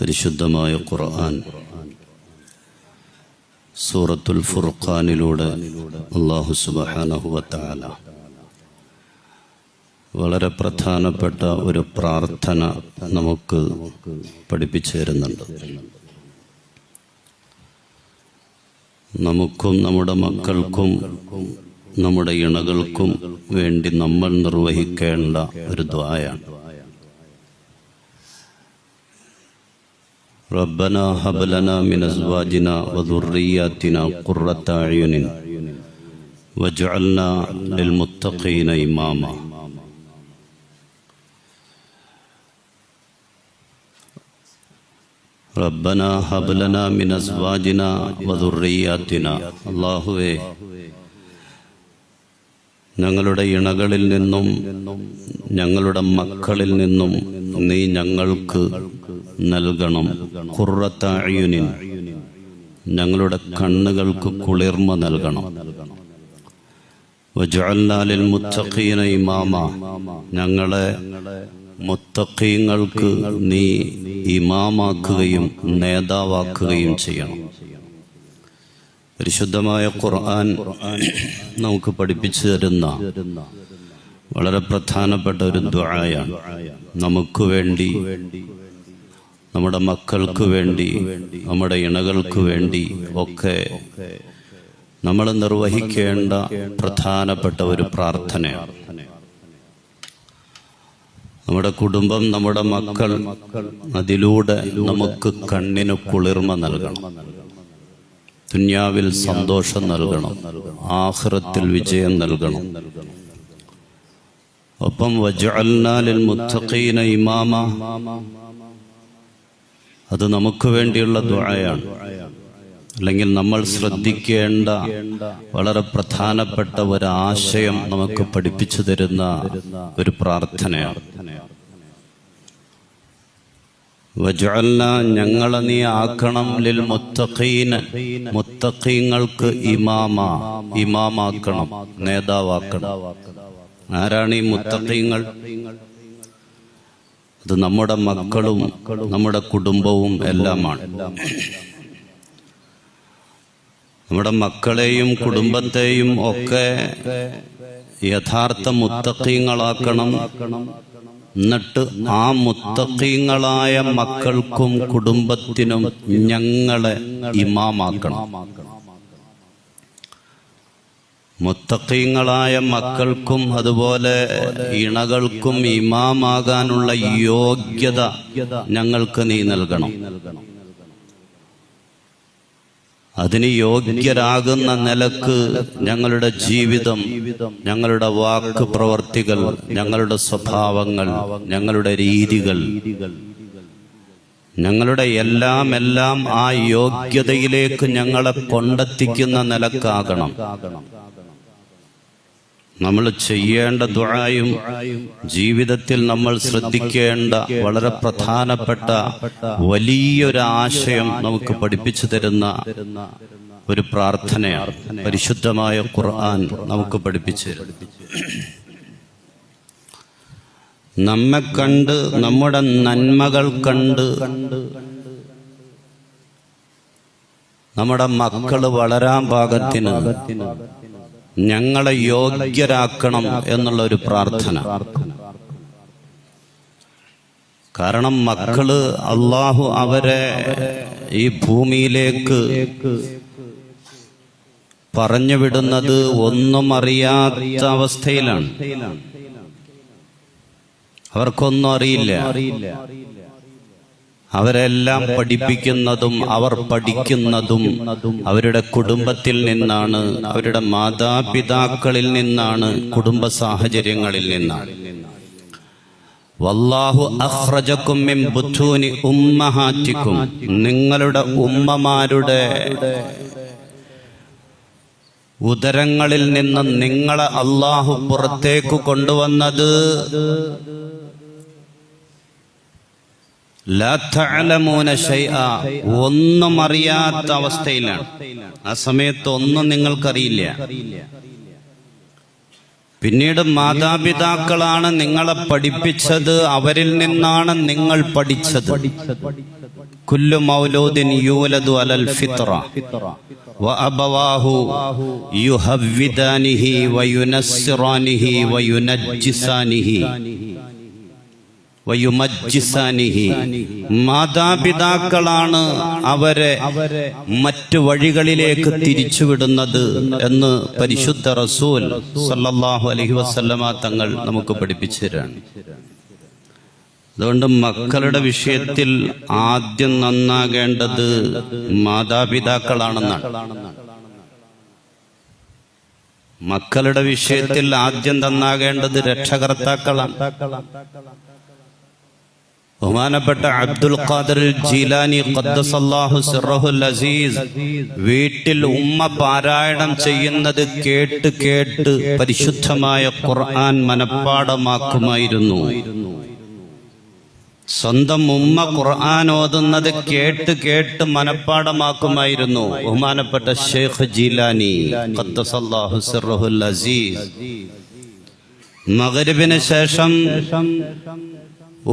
പരിശുദ്ധമായ ഖുർആൻ. സൂറത്തുൽ ഫുർഖാനിലൂടെ അള്ളാഹു സുബാനഹുവത്താല വളരെ പ്രധാനപ്പെട്ട ഒരു പ്രാർത്ഥന നമുക്ക് പഠിപ്പിച്ചു തരുന്നുണ്ട്. നമുക്കും നമ്മുടെ മക്കൾക്കും നമ്മുടെ ഇണകൾക്കും വേണ്ടി നമ്മൾ നിർവഹിക്കേണ്ട ഒരു ദ്വായാണ്. ربنا هب لنا من ازواجنا وذرياتنا قرة اعين واجعلنا للمتقين اماما ربنا هب لنا من ازواجنا وذرياتنا അല്ലാഹുവേ ഞങ്ങളുടെ ഇണകളിൽ നിന്നും ഞങ്ങളുടെ മക്കളിൽ നിന്നും നീ ഞങ്ങൾക്ക് നൽകണം. ഖുറത്തായുനിൻ ഞങ്ങളുടെ കണ്ണുകൾക്ക് കുളിർമ നൽകണം. വജഅൽനാലിൽ മുത്തഖീന ഇമാമ ഞങ്ങളെ മുത്തഖീങ്ങൾക്ക് നീ ഇമാമാക്കുകയും നേതാവാക്കുകയും ചെയ്യണം. പരിശുദ്ധമായ ഖുർആൻ നമുക്ക് പഠിപ്പിച്ചു തരുന്ന വളരെ പ്രധാനപ്പെട്ട ഒരു ദ്വായാണ് നമുക്ക് വേണ്ടി നമ്മുടെ മക്കൾക്ക് വേണ്ടി നമ്മുടെ ഇണകൾക്ക് വേണ്ടി ഒക്കെ നമ്മൾ നിർവഹിക്കേണ്ട പ്രധാനപ്പെട്ട ഒരു പ്രാർത്ഥനയാണ്. നമ്മുടെ കുടുംബം നമ്മുടെ മക്കൾ അതിലൂടെ നമുക്ക് കണ്ണിന് കുളിർമ നൽകണം. ദുന്യാവിൽ സന്തോഷം നൽകണം. ആഹ്റത്തിൽ വിജയം നൽകണം. ഒപ്പം വജഅൽനാലിൽ മുത്തഖീന ഇമാമ. അത് നമുക്ക് വേണ്ടിയുള്ള ദുഴയാണ് അല്ലെങ്കിൽ നമ്മൾ ശ്രദ്ധിക്കേണ്ട വളരെ പ്രധാനപ്പെട്ട ഒരു ആശയം നമുക്ക് പഠിപ്പിച്ചു തരുന്ന ഒരു പ്രാർത്ഥനയാണ്. ഞങ്ങളെ നീ ആക്കണം ലിൽ മുത്തഖീന് മുത്തഖീങ്ങൾക്ക് ഇമാമ ഇമാമാക്കണം നേതാവാക്കണം. ആരാണ് ഈ മുത്തഖീങ്ങൾ? അത് നമ്മുടെ മക്കളും നമ്മുടെ കുടുംബവും എല്ലാമാണ്. നമ്മുടെ മക്കളെയും കുടുംബത്തെയും ഒക്കെ യഥാർത്ഥ മുത്തക്കീങ്ങളാക്കണം എന്നിട്ട് ആ മുത്തക്കീങ്ങളായ മക്കൾക്കും കുടുംബത്തിനും ഞങ്ങളെ ഇമാമാക്കണം. മുത്തഖീങ്ങളായ മക്കൾക്കും അതുപോലെ ഇണകൾക്കും ഇമാമാകാനുള്ള യോഗ്യത ഞങ്ങൾക്ക് നീ നൽകണം. അതിന് യോഗ്യരാകുന്ന നിലയ്ക്ക് ഞങ്ങളുടെ ജീവിതം ഞങ്ങളുടെ വാക്ക് പ്രവർത്തികൾ ഞങ്ങളുടെ സ്വഭാവങ്ങൾ ഞങ്ങളുടെ രീതികൾ ഞങ്ങളുടെ എല്ലാം എല്ലാം ആ യോഗ്യതയിലേക്ക് ഞങ്ങളെ കൊണ്ടെത്തിക്കുന്ന നിലക്കാകണം. നമ്മൾ ചെയ്യേണ്ട ദുആയും ജീവിതത്തിൽ നമ്മൾ ശ്രദ്ധിക്കേണ്ട വളരെ പ്രധാനപ്പെട്ട വലിയൊരു ആശയം നമുക്ക് പഠിപ്പിച്ചു തരുന്ന ഒരു പ്രാർത്ഥനയാണ്. പരിശുദ്ധമായ ഖുർആൻ നമുക്ക് പഠിപ്പിച്ചു നമ്മെ കണ്ട് നമ്മുടെ നന്മകൾ കണ്ട് നമ്മുടെ മക്കൾ വളരാൻ പാകത്തിന് ഞങ്ങളെ യോഗ്യരാക്കണം എന്നുള്ള ഒരു പ്രാർത്ഥന. കാരണം മക്കൾ അള്ളാഹു അവരെ ഈ ഭൂമിയിലേക്ക് പറഞ്ഞു വിടുന്നത് ഒന്നും അറിയാത്ത അവസ്ഥയിലാണ്. അവർക്കൊന്നും അറിയില്ല. അവരെല്ലാം പഠിപ്പിക്കുന്നതും അവർ പഠിക്കുന്നതും അവരുടെ കുടുംബത്തിൽ നിന്നാണ് അവരുടെ മാതാപിതാക്കളിൽ നിന്നാണ് കുടുംബ സാഹചര്യങ്ങളിൽ നിന്നാണ്. വല്ലാഹു അഹ്റജക്കും ഉമ്മഹാറ്റിക്കും നിങ്ങളുടെ ഉമ്മമാരുടെ ഉദരങ്ങളിൽ നിന്ന് നിങ്ങളെ അള്ളാഹു പുറത്തേക്ക് കൊണ്ടുവന്നത് ഒന്നും അറിയാത്ത അവസ്ഥയിലാണ് ആ സമയത്ത് ഒന്നും നിങ്ങൾക്കറിയില്ല പിന്നീട് മാതാപിതാക്കളാണ് നിങ്ങളെ പഠിപ്പിച്ചത് അവരിൽ നിന്നാണ് നിങ്ങൾ പഠിച്ചത് കുല്ലു മൗലൂദിൻ യൂലദു അലൽ ഫിത്ര وأبواه يهودانه وينصرانه وينجسانه വയുമജ്ജിസാനിഹി മാതാപിതാക്കളാണ് അവരെ മറ്റു വഴികളിലേക്ക് തിരിച്ചുവിടുന്നത് എന്ന് പരിശുദ്ധ റസൂൽ സല്ലാഹു അലഹി വസല്ലമ തങ്ങൾ നമുക്ക് പഠിപ്പിച്ചു തരാണ് അതുകൊണ്ട് മക്കളുടെ വിഷയത്തിൽ ആദ്യം നന്നാകേണ്ടത് മാതാപിതാക്കളാണെന്നാണ്. മക്കളുടെ വിഷയത്തിൽ ആദ്യം നന്നാകേണ്ടത് രക്ഷകർത്താക്കളാണ്. ബഹുമാനപ്പെട്ട അബ്ദുൽ ഖാദർ ജീലാനി ഖദ്ദസല്ലാഹു സിറഹുൽ അസീസ് വീട്ടിൽ ഉമ്മ പാരായണം ചെയ്യുന്നത് കേട്ട് കേട്ട് പരിശുദ്ധമായ ഖുർആൻ മനഃപ്പാടമാക്കുമായിരുന്നു സ്വന്തം ഉമ്മ ഖുർആൻ ഓതുന്നത് കേട്ട് കേട്ട് മനഃപ്പാടമാക്കുമായിരുന്നു ബഹുമാനപ്പെട്ട ഷെയ്ഖ് ജീലാനി ഖദ്ദസല്ലാഹു സിറഹുൽ അസീസ്. മകരിബിന് ശേഷം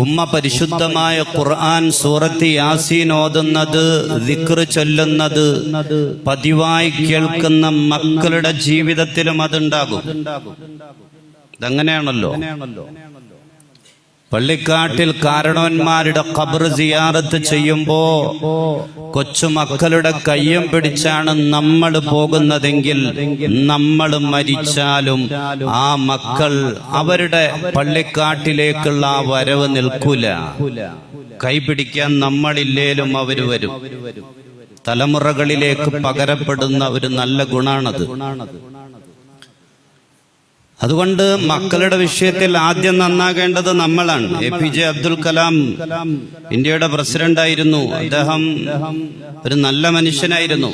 ഉമ്മ പരിശുദ്ധമായ ഖുർആൻ സൂറത്ത് യാസീൻ ഓതുന്നത് ദിക്ർ ചൊല്ലുന്നത് പതിവായി കേൾക്കുന്ന മക്കളുടെ ജീവിതത്തിലും അതുണ്ടാകും. ഇതങ്ങനെയാണല്ലോ? പള്ളിക്കാട്ടിൽ കാരണവന്മാരുടെ ഖബർ സിയാറത്ത് ചെയ്യുമ്പോ കൊച്ചുമക്കളുടെ കയ്യും പിടിച്ചാണ് നമ്മൾ പോകുന്നതെങ്കിൽ നമ്മൾ മരിച്ചാലും ആ മക്കൾ അവരുടെ പള്ളിക്കാട്ടിലേക്കുള്ള ആ വരവ് നിൽക്കൂല. കൈ പിടിക്കാൻ നമ്മളില്ലേലും അവർ വരും. തലമുറകളിലേക്ക് പകരപ്പെടുന്ന ഒരു നല്ല ഗുണാണത്. അതുകൊണ്ട് മക്കളുടെ വിഷയത്തിൽ ആദ്യം നന്നാകേണ്ടത് നമ്മളാണ്. A P J Abdul Kalam ഇന്ത്യയുടെ പ്രസിഡന്റായിരുന്നു. അദ്ദേഹം ഒരു നല്ല മനുഷ്യനായിരുന്നു.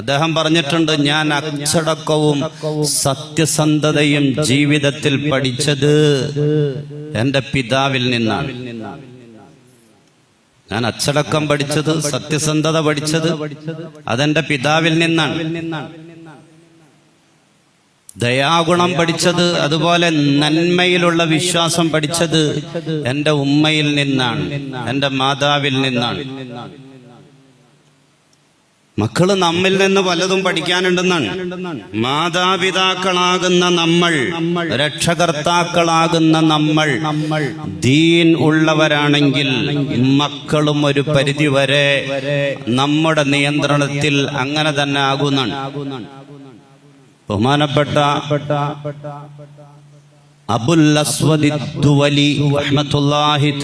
അദ്ദേഹം പറഞ്ഞിട്ടുണ്ട് ഞാൻ അച്ചടക്കവും സത്യസന്ധതയും ജീവിതത്തിൽ പഠിച്ചത് എന്റെ പിതാവിൽ നിന്നാണ്. ഞാൻ അച്ചടക്കം പഠിച്ചത് സത്യസന്ധത പഠിച്ചത് അതെന്റെ പിതാവിൽ നിന്നാണ്. ദയാഗുണം പഠിച്ചത് അതുപോലെ നന്മയിലുള്ള വിശ്വാസം പഠിച്ചത് എന്റെ ഉമ്മയിൽ നിന്നാണ് എന്റെ മാതാവിൽ നിന്നാണ്. മക്കൾ നമ്മിൽ നിന്ന് പലതും പഠിക്കാനുണ്ടെന്നാണ്. മാതാപിതാക്കളാകുന്ന നമ്മൾ രക്ഷകർത്താക്കളാകുന്ന നമ്മൾ ദീൻ ഉള്ളവരാണെങ്കിൽ മക്കളും ഒരു പരിധി വരെ നമ്മുടെ നിയന്ത്രണത്തിൽ അങ്ങനെ തന്നെ ആകുന്നാണ് ബഹുമാനപ്പെട്ട അബുൽ അസ്വദി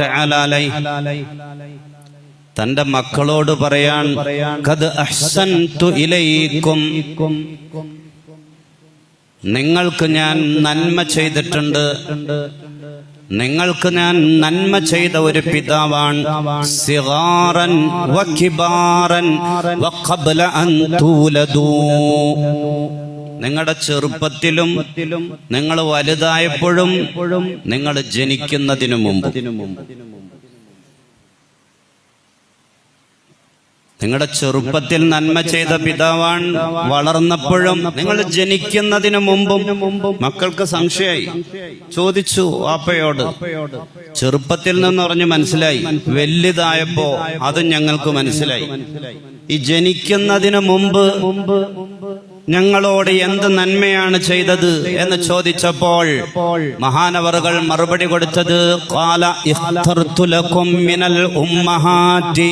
തആല അലൈഹി തന്റെ മക്കളോട് പറയാൻ ഇലൈക്കും. നിങ്ങൾക്ക് ഞാൻ നന്മ ചെയ്തിട്ടുണ്ട്. നിങ്ങൾക്ക് ഞാൻ നന്മ ചെയ്ത ഒരു പിതാവാണ്. സിഗാറൻ നിങ്ങളുടെ ചെറുപ്പത്തിലും നിങ്ങൾ വലുതായപ്പോഴും നിങ്ങൾ ജനിക്കുന്നതിനു മുമ്പ്. നിങ്ങളുടെ ചെറുപ്പത്തിൽ നന്മ ചെയ്ത പിതാവാൻ വളർന്നപ്പോഴും നിങ്ങൾ ജനിക്കുന്നതിനു മുമ്പും. മക്കൾക്ക് സംശയമായി. ചോദിച്ചു വാപ്പയോട്. ചെറുപ്പത്തിൽ നിന്ന് പറഞ്ഞ് മനസ്സിലായി. വലുതായപ്പോ അത് ഞങ്ങൾക്ക് മനസ്സിലായി. ഈ ജനിക്കുന്നതിന് മുമ്പ് ഞങ്ങളോട് എന്ത് നന്മയാണ് ചെയ്തത് എന്ന് ചോദിച്ചപ്പോൾ മഹാനവറുകൾ മറുപടി കൊടുത്തത് കാല ഇഖ്തർതുലകും മിനൽ ഉമ്മഹാറ്റി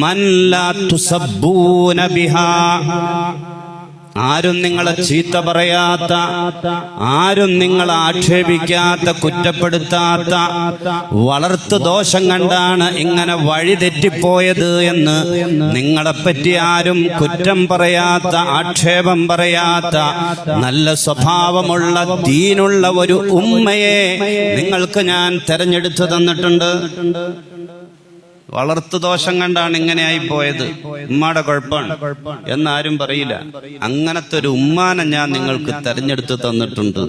മൻ ലാ തുസബ്ബൂന ബിഹാ. ആരും നിങ്ങളെ ചീത്ത പറയാത്ത ആരും നിങ്ങളെ ആക്ഷേപിക്കാത്ത കുറ്റപ്പെടുത്താത്ത വളർത്തു ദോഷം കണ്ടാണ് ഇങ്ങനെ വഴി തെറ്റിപ്പോയത് എന്ന് നിങ്ങളെപ്പറ്റി ആരും കുറ്റം പറയാത്ത ആക്ഷേപം പറയാത്ത നല്ല സ്വഭാവമുള്ള ദീനുള്ള ഒരു ഉമ്മയെ നിങ്ങൾക്ക് ഞാൻ തെരഞ്ഞെടുത്തു തന്നിട്ടുണ്ട്. വളർത്തു ദോഷം കണ്ടാണ് ആയി പോയത്. ഉമ്മയുടെ കുഴപ്പമാണ്. എന്നാരും പറയില്ല. അങ്ങനത്തെ ഒരു ഉമ്മാനെ ഞാൻ നിങ്ങൾക്ക് തെരഞ്ഞെടുത്ത് തന്നിട്ടുണ്ട്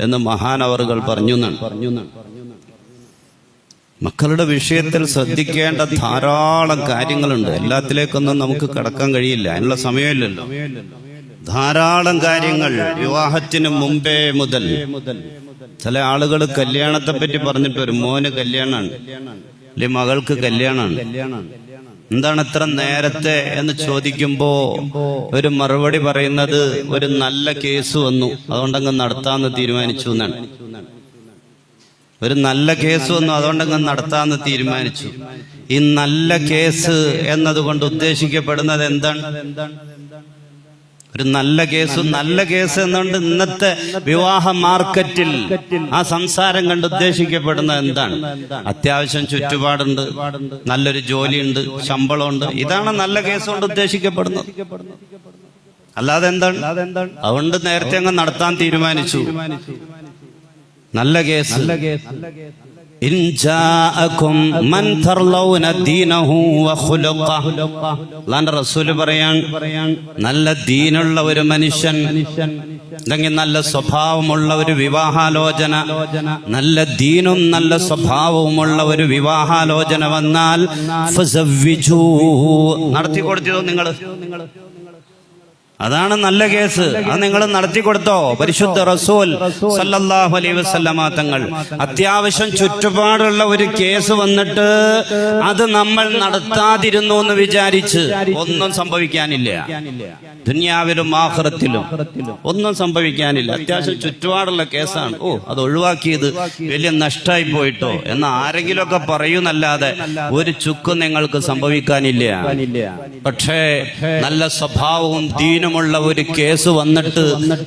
എന്ന് മഹാനവറുകൾ പറഞ്ഞു പറഞ്ഞു മക്കളുടെ വിഷയത്തിൽ ശ്രദ്ധിക്കേണ്ട ധാരാളം കാര്യങ്ങളുണ്ട്. എല്ലാത്തിലേക്കൊന്നും നമുക്ക് കടക്കാൻ കഴിയില്ല. അതിനുള്ള സമയമില്ലല്ലോ. ധാരാളം കാര്യങ്ങൾ വിവാഹത്തിന് മുമ്പേ മുതൽ ചില ആളുകൾ കല്യാണത്തെ പറ്റി പറഞ്ഞിട്ട് ഒരു മോന് കല്യാണമാണ്. അല്ലെ മകൾക്ക് കല്യാണമാണ് എന്താണ് ഇത്ര നേരത്തെ എന്ന് ചോദിക്കുമ്പോ ഒരു മറുപടി പറയുന്നത് ഒരു നല്ല കേസ് വന്നു. അതുകൊണ്ടങ്ങ് നടത്താന്ന് തീരുമാനിച്ചു എന്നാണ്. ഒരു നല്ല കേസ് വന്നു അതുകൊണ്ടങ്ങ് നടത്താന്ന് തീരുമാനിച്ചു. ഈ നല്ല കേസ് എന്നതുകൊണ്ട് ഉദ്ദേശിക്കപ്പെടുന്നത് എന്താണ് എന്താണ്? ഒരു നല്ല കേസ് നല്ല കേസ് എന്നുകൊണ്ട് ഇന്നത്തെ വിവാഹ മാർക്കറ്റിൽ ആ സംസാരം കണ്ട് ഉദ്ദേശിക്കപ്പെടുന്നത് എന്താണ്? അത്യാവശ്യം ചുറ്റുപാടുണ്ട് നല്ലൊരു ജോലിയുണ്ട് ശമ്പളമുണ്ട്. ഇതാണ് നല്ല കേസ് കൊണ്ട് ഉദ്ദേശിക്കപ്പെടുന്നത്. അല്ലാതെ എന്താണ്? അതുകൊണ്ട് നേരത്തെ അങ്ങ് നടത്താൻ തീരുമാനിച്ചു. നല്ല കേസ്. നല്ല ജാഅകും റസൂൽ പറയാൻ നല്ല ദീനുള്ള ഒരു മനുഷ്യൻ അല്ലെങ്കിൽ നല്ല സ്വഭാവമുള്ള ഒരു വിവാഹാലോചന നല്ല ദീനും നല്ല സ്വഭാവവുമുള്ള ഒരു വിവാഹാലോചന വന്നാൽ. നടത്തി കൊടുത്തതോ നിങ്ങൾ അതാണ് നല്ല കേസ്. അത് നിങ്ങൾ നടത്തി കൊടുത്തോ? പരിശുദ്ധ റസൂൽ സല്ലല്ലാഹു അലൈഹി വസല്ലമ തങ്ങൾ. അത്യാവശ്യം ചുറ്റുപാടുള്ള ഒരു കേസ് വന്നിട്ട് അത് നമ്മൾ നടത്താതിരുന്നു എന്ന് വിചാരിച്ച് ഒന്നും സംഭവിക്കാനില്ല. ദുനിയാവിലും ആഹ്റത്തിലും ഒന്നും സംഭവിക്കാനില്ല. അത്യാവശ്യം ചുറ്റുപാടുള്ള കേസാണ്. ഓ അത് ഒഴിവാക്കിയത് വലിയ നഷ്ടമായി പോയിട്ടോ? എന്ന് ആരെങ്കിലും ഒക്കെ പറയുന്നല്ലാതെ ഒരു ചുക്കും നിങ്ങൾക്ക് സംഭവിക്കാനില്ല. പക്ഷേ നല്ല സ്വഭാവവും ദീനുമുള്ള ഒരു കേസ് വന്നിട്ട്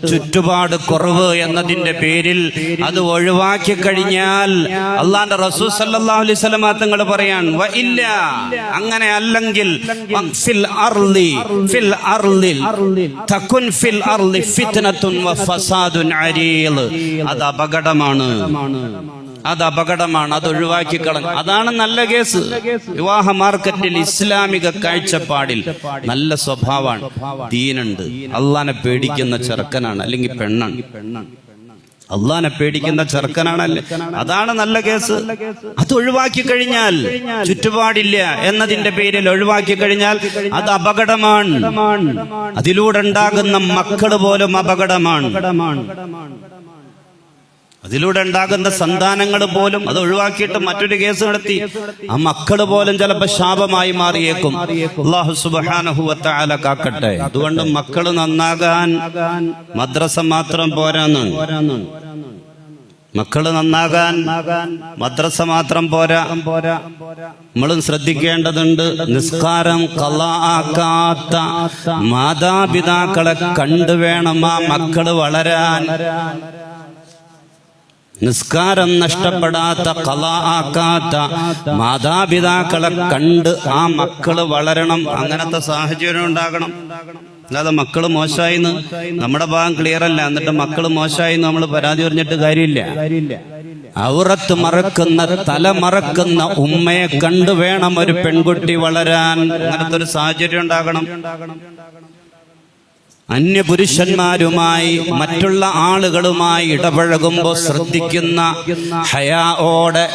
ചുറ്റുപാട് കുറവ് എന്നതിന്റെ പേരിൽ അത് ഒഴിവാക്കി കഴിഞ്ഞാൽ അള്ളാന്റെ റസൂൽ സല്ലല്ലാഹു അലൈഹി തങ്ങൾ പറയാൻ "വ ഇല്ല അങ്ങനെ അല്ലെങ്കിൽ അത് അപകടമാണ്. അത് അപകടമാണ് അത് ഒഴിവാക്കി കളഞ്ഞു. അതാണ് നല്ല കേസ്. വിവാഹ മാർക്കറ്റിൽ ഇസ്ലാമിക കാഴ്ചപ്പാടിൽ നല്ല സ്വഭാവമാണ്. ദീനുണ്ട്. അള്ളാനെ പേടിക്കുന്ന ചെറുക്കനാണ് അല്ലെങ്കിൽ പെണ്ണാണ്. അള്ളാനെ പേടിക്കുന്ന ചെറുക്കനാണല്ലേ? അതാണ് നല്ല കേസ്. അത് ഒഴിവാക്കി കഴിഞ്ഞാൽ ചുറ്റുപാടില്ല എന്നതിന്റെ പേരിൽ ഒഴിവാക്കി കഴിഞ്ഞാൽ അത് അപകടമാണ്. അതിലൂടെ ഉണ്ടാകുന്ന മക്കൾ പോലും അപകടമാണ്. അതിലൂടെ ഉണ്ടാകുന്ന സന്താനങ്ങൾ പോലും അത് ഒഴിവാക്കിയിട്ട് മറ്റൊരു കേസ് നടത്തി. ആ മക്കൾ പോലും ചിലപ്പോ ശാപമായി മാറിയേക്കും. അള്ളാഹു സുബാനഹുവത്താല കാക്കട്ടെ. അതുകൊണ്ട് മക്കൾ നന്നാകാൻ മദ്രസ മാത്രം പോരാന്നാണ് മക്കൾ നന്നാകാൻ മദ്രസ മാത്രം പോരാ. നമ്മളും ശ്രദ്ധിക്കേണ്ടതുണ്ട് നിസ്കാരം കലാക്കാത്ത മാതാപിതാക്കളെ കണ്ടുവേണം ആ മക്കൾ വളരാൻ. നിസ്കാരം നഷ്ടപ്പെടാത്ത കല ആക്കാത്ത മാതാപിതാക്കളെ കണ്ട് ആ മക്കൾ വളരണം. അങ്ങനത്തെ സാഹചര്യം ഉണ്ടാകണം. അല്ലാതെ മക്കൾ മോശമായിന്ന് നമ്മുടെ ഭാഗം ക്ലിയർ അല്ല. എന്നിട്ട് മക്കൾ മോശമായി നമ്മൾ പരാതി പറഞ്ഞിട്ട് കാര്യമില്ല. ഔറത്ത് മറക്കുന്ന തല മറക്കുന്ന ഉമ്മയെ കണ്ടു വേണം ഒരു പെൺകുട്ടി വളരാൻ. അങ്ങനത്തെ ഒരു സാഹചര്യം ഉണ്ടാകണം. അന്യപുരുഷന്മാരുമായി മറ്റുള്ള ആളുകളുമായി ഇടപഴകുമ്പോൾ ശ്രദ്ധിക്കുന്ന ഹയാഓടെ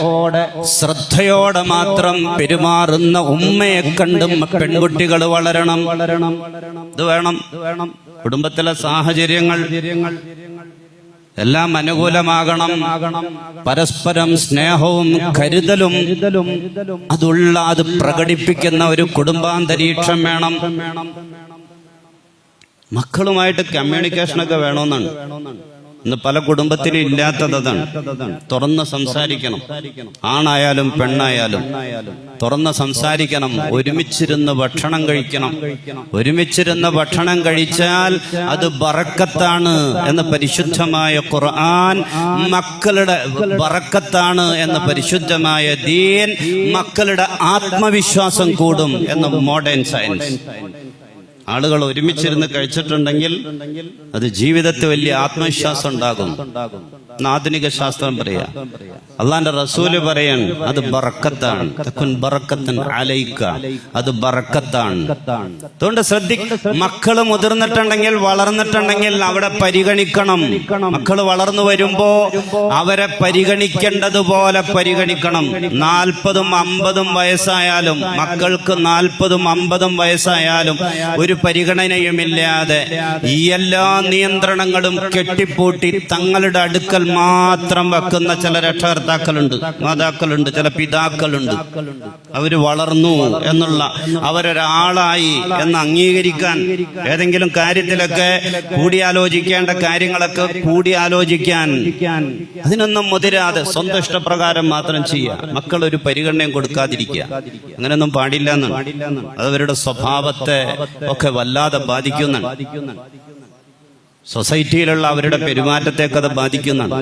ശ്രദ്ധയോടെ മാത്രം പെരുമാറുന്ന ഉമ്മയെ കണ്ടും പെൺകുട്ടികൾ വളരണം വളരണം. ഇത് വേണം. കുടുംബത്തിലെ സാഹചര്യങ്ങൾ എല്ലാം അനുകൂലമാകണം. പരസ്പരം സ്നേഹവും കരുതലും അതുള്ള അത് പ്രകടിപ്പിക്കുന്ന ഒരു കുടുംബാന്തരീക്ഷം വേണം. മക്കളുമായിട്ട് കമ്മ്യൂണിക്കേഷൻ ഒക്കെ വേണമെന്നാണ്. ഇന്ന് പല കുടുംബത്തിനും ഇല്ലാത്തത് അതാണ്. തുറന്ന് സംസാരിക്കണം. ആണായാലും പെണ്ണായാലും തുറന്ന് സംസാരിക്കണം. ഒരുമിച്ചിരുന്ന് ഭക്ഷണം കഴിക്കണം. ഒരുമിച്ചിരുന്ന് ഭക്ഷണം കഴിച്ചാൽ അത് ബറക്കത്താണ് എന്ന് പരിശുദ്ധമായ ഖുർആൻ മക്കളുടെ ബറക്കത്താണ് എന്ന പരിശുദ്ധമായ ദീൻ മക്കളുടെ ആത്മവിശ്വാസം കൂടും എന്ന് മോഡേൺ സയൻസ് ആളുകൾ ഒരുമിച്ചിരുന്ന് കഴിച്ചിട്ടുണ്ടെങ്കിൽ അത് ജീവിതത്തിൽ വലിയ ആത്മവിശ്വാസം ഉണ്ടാകും. ആധുനിക ശാസ്ത്രം പറയാ. അള്ളാന്റെ റസൂൽ പറയാൻ അത് ബറക്കത്താണ്. തക്കുൻ ബറക്കത്തൻ അലയിക്ക അത് ബറക്കത്താണ്. അതുകൊണ്ട് ശ്രദ്ധി മക്കൾ മുതിർന്നിട്ടുണ്ടെങ്കിൽ വളർന്നിട്ടുണ്ടെങ്കിൽ അവിടെ പരിഗണിക്കണം. മക്കൾ വളർന്നു വരുമ്പോ അവരെ പരിഗണിക്കേണ്ടതുപോലെ പരിഗണിക്കണം. നാൽപ്പതും അമ്പതും വയസ്സായാലും മക്കൾക്ക് നാൽപ്പതും അമ്പതും വയസ്സായാലും ഒരു പരിഗണനയുമില്ലാതെ ഈ എല്ലാ നിയന്ത്രണങ്ങളും കെട്ടിപ്പൂട്ടി തങ്ങളുടെ അടുക്കൽ മാത്രം വെക്കുന്ന ചില രക്ഷകർത്താക്കളുണ്ട് മാതാക്കളുണ്ട് ചില പിതാക്കളുണ്ട്. അവർ വളർന്നു എന്നുള്ള അവരൊരാളായി എന്ന് അംഗീകരിക്കാൻ ഏതെങ്കിലും കാര്യത്തിലൊക്കെ കൂടിയാലോചിക്കേണ്ട കാര്യങ്ങളൊക്കെ കൂടിയാലോചിക്കാൻ അതിനൊന്നും മുതിരാതെ സ്വന്തം ഇഷ്ടപ്രകാരം മാത്രം ചെയ്യുക. മക്കൾ ഒരു പരിഗണനയും കൊടുക്കാതിരിക്കുക. അങ്ങനെയൊന്നും പാടില്ല എന്നാണ്. അതവരുടെ സ്വഭാവത്തെ ഒക്കെ വല്ലാതെ ബാധിക്കുന്നുണ്ട് സൊസൈറ്റിയിലുള്ള അവരുടെ പെരുമാറ്റത്തേക്ക് അത് ബാധിക്കുന്നുണ്ട്.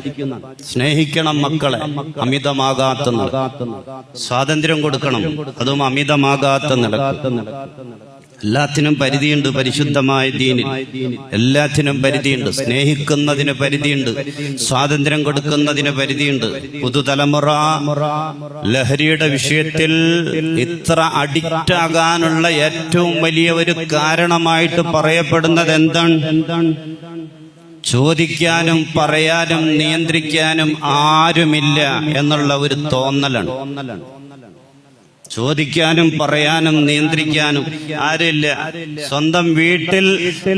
സ്നേഹിക്കണം മക്കളെ അമിതമാകാത്ത സ്വാതന്ത്ര്യം കൊടുക്കണം അതും അമിതമാകാത്ത എല്ലാത്തിനും പരിധിയുണ്ട് പരിശുദ്ധമായ ദീനിൽ. എല്ലാത്തിനും പരിധിയുണ്ട്. സ്നേഹിക്കുന്നതിന് പരിധിയുണ്ട്. സ്വാതന്ത്ര്യം കൊടുക്കുന്നതിന് പരിധിയുണ്ട്. പുതുതലമുറ ലഹരിയുടെ വിഷയത്തിൽ ഇത്ര അഡിക്റ്റ് ആകാനുള്ള ഏറ്റവും വലിയ ഒരു കാരണമായിട്ട് പറയപ്പെടുന്നത് എന്താണ്? ചോദിക്കാനും പറയാനും നിയന്ത്രിക്കാനും ആരുമില്ല എന്നുള്ള ഒരു തോന്നലാണ്. ചോദിക്കാനും പറയാനും നിയന്ത്രിക്കാനും ആരില്ല സ്വന്തം വീട്ടിൽ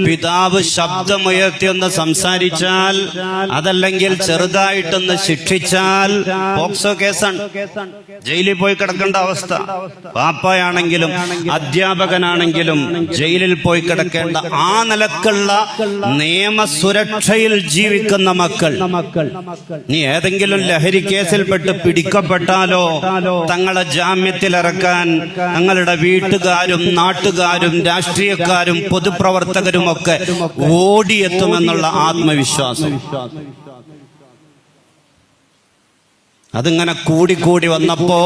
പിതാവ് ശബ്ദമുയർത്തിയൊന്ന് സംസാരിച്ചാൽ അതല്ലെങ്കിൽ ചെറുതായിട്ടൊന്ന് ശിക്ഷിച്ചാൽ പോക്സോ കേസാണ്. ജയിലിൽ പോയി കിടക്കേണ്ട അവസ്ഥ. പാപ്പയാണെങ്കിലും അധ്യാപകനാണെങ്കിലും ജയിലിൽ പോയി കിടക്കേണ്ട ആ നിലക്കുള്ള നിയമസുരക്ഷയിൽ ജീവിക്കുന്ന മക്കൾ. നീ ഏതെങ്കിലും ലഹരി കേസിൽപ്പെട്ട് പിടിക്കപ്പെട്ടാലോ തങ്ങളെ ജാമ്യത്തിൽ ഇറക്കാൻ ഞങ്ങളുടെ വീട്ടുകാരും നാട്ടുകാരും രാഷ്ട്രീയക്കാരും പൊതുപ്രവർത്തകരും ഒക്കെ ഓടിയെത്തുമെന്നുള്ള ആത്മവിശ്വാസം. അതിങ്ങനെ കൂടിക്കൂടി വന്നപ്പോ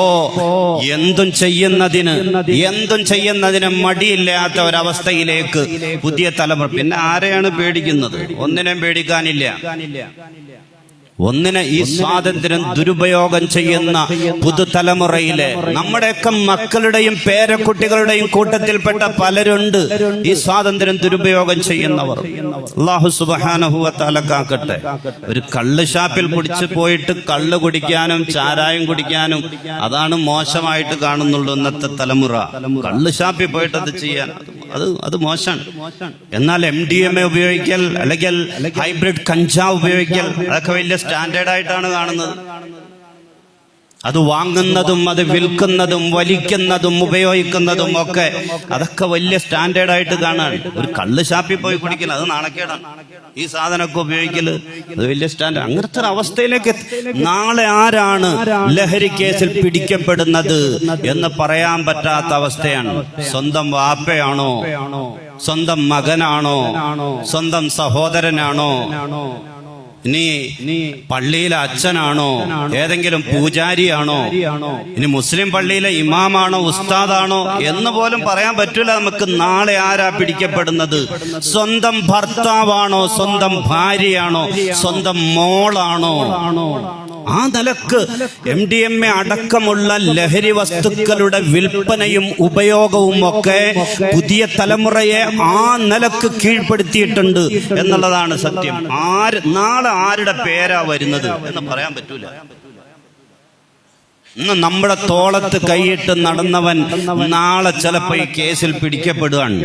എന്തും ചെയ്യുന്നതിന് എന്തും ചെയ്യുന്നതിന് മടിയില്ലാത്ത ഒരവസ്ഥയിലേക്ക് പുതിയ തലമുറ. പിന്നെ ആരെയാണ് പേടിക്കുന്നത്? ഒന്നിനെയും പേടിക്കാനില്ല. ഒന്നിനെ ഈ സ്വാതന്ത്ര്യം ദുരുപയോഗം ചെയ്യുന്ന പുതുതലമുറയിലെ നമ്മുടെയൊക്കെ മക്കളുടെയും പേരക്കുട്ടികളുടെയും കൂട്ടത്തിൽപ്പെട്ട പലരുണ്ട് ഈ സ്വാതന്ത്ര്യം ദുരുപയോഗം ചെയ്യുന്നവർ. അള്ളാഹു സുബാനഹുവത്താല കാക്കട്ടെ. ഒരു കള്ള് ഷാപ്പിൽ കുടിച്ച് പോയിട്ട് കള്ള് കുടിക്കാനും ചാരായം കുടിക്കാനും അതാണ് മോശമായിട്ട് കാണുന്നുള്ളൂ ഇന്നത്തെ തലമുറ. കള്ള് ഷാപ്പിൽ പോയിട്ട് അത് ചെയ്യാൻ. അത് അത് മോശമാണ്. എന്നാൽ എം ഡി എം എ ഉപയോഗിക്കൽ അല്ലെങ്കിൽ ഹൈബ്രിഡ് കഞ്ചാവ് ഉപയോഗിക്കൽ അതൊക്കെ വലിയ സ്റ്റാൻഡേർഡ് ആയിട്ടാണ് കാണുന്നത്. അത് വാങ്ങുന്നതും അത് വിൽക്കുന്നതും വലിക്കുന്നതും ഉപയോഗിക്കുന്നതും ഒക്കെ അതൊക്കെ വലിയ സ്റ്റാൻഡേർഡ് ആയിട്ട് കാണാണ് ഒരു കള്ള് ഷാപ്പിൽ പോയി കുടിക്കൽ അത് നാണക്കേടാണ്. ഈ സാധനമൊക്കെ ഉപയോഗിക്കൽ അത് വലിയ സ്റ്റാൻഡേർഡ്. അങ്ങനത്തെ ഒരു അവസ്ഥയിലേക്ക് നാളെ ആരാണ് ലഹരി കേസിൽ പിടിക്കപ്പെടുന്നത് എന്ന് പറയാൻ പറ്റാത്ത അവസ്ഥയാണ്. സ്വന്തം വാപ്പയാണോ? സ്വന്തം മകനാണോ? സ്വന്തം സഹോദരനാണോ? ഇനി പള്ളിയിലെ അച്ഛനാണോ? ഏതെങ്കിലും പൂജാരിയാണോ? ഇനി മുസ്ലിം പള്ളിയിലെ ഇമാമാണോ ഉസ്താദാണോ എന്ന് പോലും പറയാൻ പറ്റില്ല നമുക്ക് നാളെ ആരാ പിടിക്കപ്പെടുന്നത്? സ്വന്തം ഭർത്താവാണോ സ്വന്തം ഭാര്യയാണോ സ്വന്തം മോളാണോ? ആ നിലയ്ക്ക് എം ഡി എം എ അടക്കമുള്ള ലഹരി വസ്തുക്കളുടെ വിൽപ്പനയും ഉപയോഗവും ഒക്കെ പുതിയ തലമുറയെ ആ നിലയ്ക്ക് കീഴ്പ്പെടുത്തിയിട്ടുണ്ട് എന്നുള്ളതാണ് സത്യം. ആര് നാളെ ആരുടെ പേരാ വരുന്നത് എന്ന് പറയാൻ പറ്റൂല. ഇന്ന് നമ്മുടെ തോളത്ത് കൈയിട്ട് നടന്നവൻ നാളെ ചിലപ്പോ ഈ കേസിൽ പിടിക്കപ്പെടുകയാണ്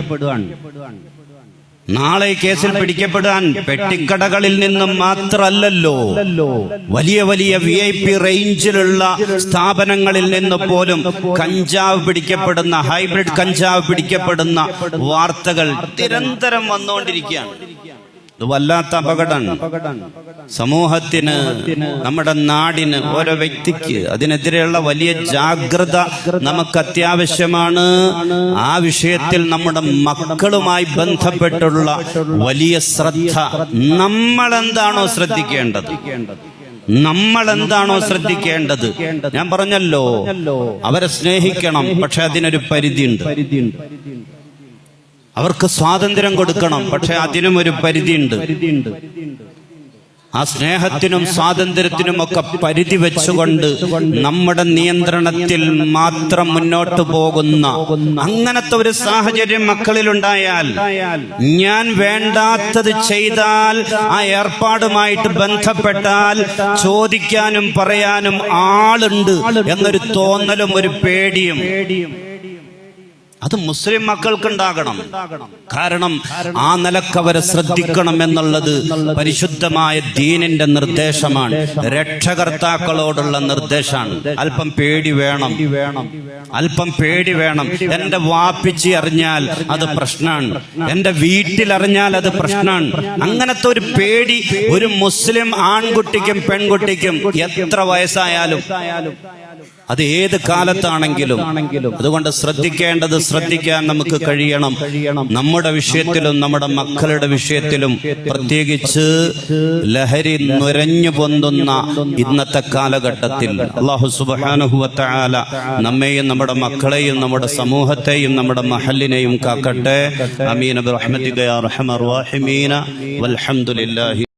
നാളെ കേസിൽ പിടിക്കപ്പെടാൻ പെട്ടിക്കടകളിൽ നിന്നും മാത്രമല്ലല്ലോ. വലിയ വലിയ വി ഐ പി റേഞ്ചിലുള്ള സ്ഥാപനങ്ങളിൽ നിന്ന് പോലും കഞ്ചാവ് പിടിക്കപ്പെടുന്ന ഹൈബ്രിഡ് കഞ്ചാവ് പിടിക്കപ്പെടുന്ന വാർത്തകൾ നിരന്തരം വന്നുകൊണ്ടിരിക്കുകയാണ്. വല്ലാത്ത അപകടമാണ് സമൂഹത്തിന് നമ്മുടെ നാടിന് ഓരോ വ്യക്തിക്ക് അതിനെതിരെയുള്ള വലിയ ജാഗ്രത നമുക്ക് അത്യാവശ്യമാണ്. ആ വിഷയത്തിൽ നമ്മുടെ മക്കളുമായി ബന്ധപ്പെട്ടുള്ള വലിയ ശ്രദ്ധ നമ്മൾ എന്താണോ ശ്രദ്ധിക്കേണ്ടത്? നമ്മൾ എന്താണോ ശ്രദ്ധിക്കേണ്ടത്? ഞാൻ പറഞ്ഞല്ലോ അവരെ സ്നേഹിക്കണം പക്ഷെ അതിനൊരു പരിധിയുണ്ട്. അവർക്ക് സ്വാതന്ത്ര്യം കൊടുക്കണം. പക്ഷെ അതിനും ഒരു പരിധിയുണ്ട്. ആ സ്നേഹത്തിനും സ്വാതന്ത്ര്യത്തിനും ഒക്കെ പരിധി വെച്ചുകൊണ്ട് നമ്മുടെ നിയന്ത്രണത്തിൽ മാത്രം മുന്നോട്ട് പോകുന്ന അങ്ങനത്തെ ഒരു സാഹചര്യം മക്കളിലുണ്ടായാൽ ഞാൻ വേണ്ടാത്തത് ചെയ്താൽ ആ ഏർപ്പാടുമായിട്ട് ബന്ധപ്പെട്ടാൽ ചോദിക്കാനും പറയാനും ആളുണ്ട് എന്നൊരു തോന്നലും ഒരു പേടിയും. അത് മുസ്ലിം മക്കൾക്കുണ്ടാകണം. കാരണം ആ നിലക്കവരെ ശ്രദ്ധിക്കണം എന്നുള്ളത് പരിശുദ്ധമായ ദീനിന്റെ നിർദ്ദേശമാണ്. രക്ഷകർത്താക്കളോടുള്ള നിർദ്ദേശമാണ്. അല്പം പേടി വേണം. അല്പം പേടി വേണം. എന്റെ വാപ്പിച്ചി അറിഞ്ഞാൽ അത് പ്രശ്നമാണ്. എന്റെ വീട്ടിൽ അറിഞ്ഞാൽ അത് പ്രശ്നമാണ്. അങ്ങനത്തെ ഒരു പേടി ഒരു മുസ്ലിം ആൺകുട്ടിക്കും പെൺകുട്ടിക്കും എത്ര വയസ്സായാലും. അത് ഏത് കാലത്താണെങ്കിലും അതുകൊണ്ട് ശ്രദ്ധിക്കേണ്ടത് ശ്രദ്ധിക്കാൻ നമുക്ക് കഴിയണം. നമ്മുടെ വിഷയത്തിലും നമ്മുടെ മക്കളുടെ വിഷയത്തിലും പ്രത്യേകിച്ച് ലഹരി നുരഞ്ഞു പൊന്തുന്ന ഇന്നത്തെ കാലഘട്ടത്തിൽ അള്ളാഹു സുബാനുഹുവല നമ്മെയും നമ്മുടെ മക്കളെയും നമ്മുടെ സമൂഹത്തെയും നമ്മുടെ മഹലിനെയും കാക്കട്ടെ. അമീൻ. വാഹിമീന വൽഹംദുലില്ലാഹി